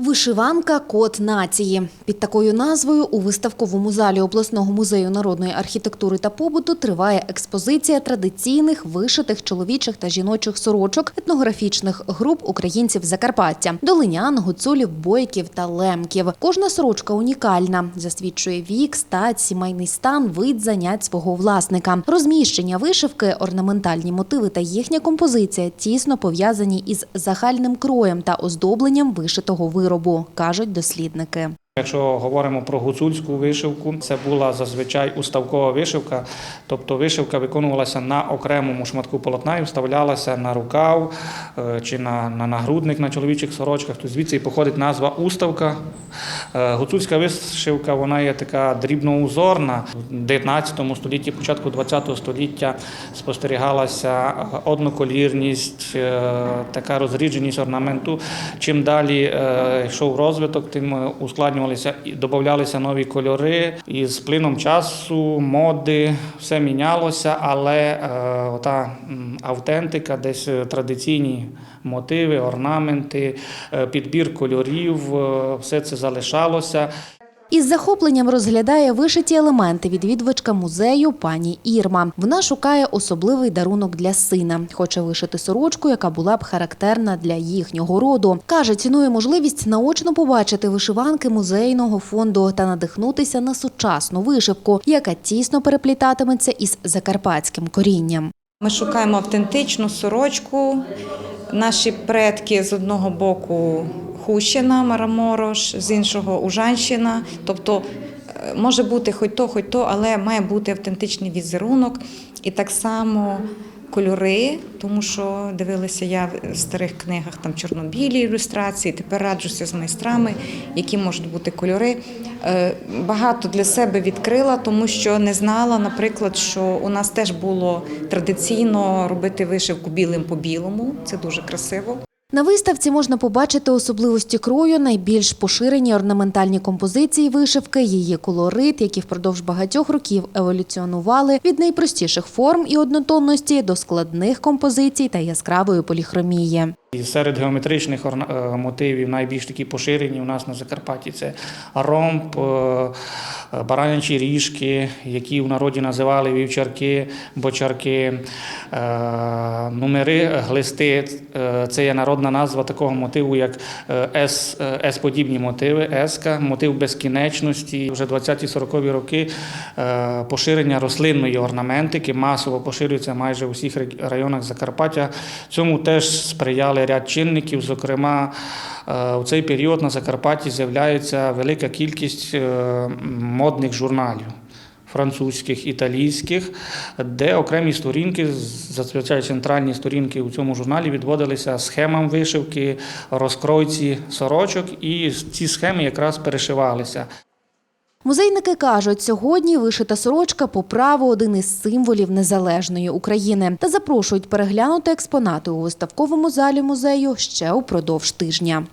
Вишиванка Код нації під такою назвою у виставковому залі обласного музею народної архітектури та побуту триває експозиція традиційних вишитих чоловічих та жіночих сорочок етнографічних груп українців Закарпаття долинян, гуцулів, бойків та лемків. Кожна сорочка унікальна, засвідчує вік, стать, сімейний стан, вид занять свого власника. Розміщення вишивки, орнаментальні мотиви та їхня композиція тісно пов'язані із загальним кроєм та оздобленням вишитого виробу, кажуть дослідники. Якщо говоримо про гуцульську вишивку, це була зазвичай уставкова вишивка, тобто вишивка виконувалася на окремому шматку полотна і вставлялася на рукав е, чи на, на нагрудник на чоловічих сорочках. То звідси і походить назва уставка. Е, Гуцульська вишивка вона є така дрібноузорна. В 19 столітті, початку 20 століття спостерігалася одноколірність, е, така розрідженість орнаменту. Чим далі йшов розвиток, тим е, ускладнювалися і додавалися нові кольори. І з плином часу, моди, все мінялося, але е, ота автентика, десь е, традиційні мотиви, орнаменти, е, підбір кольорів, все це залишалося. Із захопленням розглядає вишиті елементи відвідувачка музею пані Ірма. Вона шукає особливий дарунок для сина. Хоче вишити сорочку, яка була б характерна для їхнього роду. Каже, цінує можливість наочно побачити вишиванки музейного фонду та надихнутися на сучасну вишивку, яка тісно переплітатиметься із закарпатським корінням. Ми шукаємо автентичну сорочку. Наші предки з одного боку Хущина, Мараморош, з іншого Ужанщина. Тобто е, може бути хоч то, хоч то, але має бути автентичний візерунок. І так само кольори, тому що дивилася я в старих книгах там чорнобілі ілюстрації. Тепер раджуся з майстрами, які можуть бути кольори. Е, Багато для себе відкрила, тому що не знала, наприклад, що у нас теж було традиційно робити вишивку білим по білому. Це дуже красиво. На виставці можна побачити особливості крою, найбільш поширені орнаментальні композиції вишивки, її колорит, які впродовж багатьох років еволюціонували від найпростіших форм і однотонності до складних композицій та яскравої поліхромії. Серед геометричних е, мотивів найбільш такі поширені у нас на Закарпатті це ромб, е, е, баранячі ріжки, які в народі називали вівчарки, бочарки, номери, глисти. Це є народна назва такого мотиву, як С-подібні мотиви, еска, мотив безкінечності. Вже 20-40 роки поширення рослинної орнаментики масово поширюється майже у всіх районах Закарпаття. Цьому теж сприяли ряд чинників. Зокрема, е, у цей період на Закарпатті з'являється велика кількість е, модних журналів. Французьких, італійських, де окремі сторінки, зазвичай центральні сторінки у цьому журналі відводилися схемам вишивки, розкройці сорочок, і ці схеми якраз перешивалися. Музейники кажуть, сьогодні вишита сорочка по праву один із символів незалежної України та запрошують переглянути експонати у виставковому залі музею ще упродовж тижня.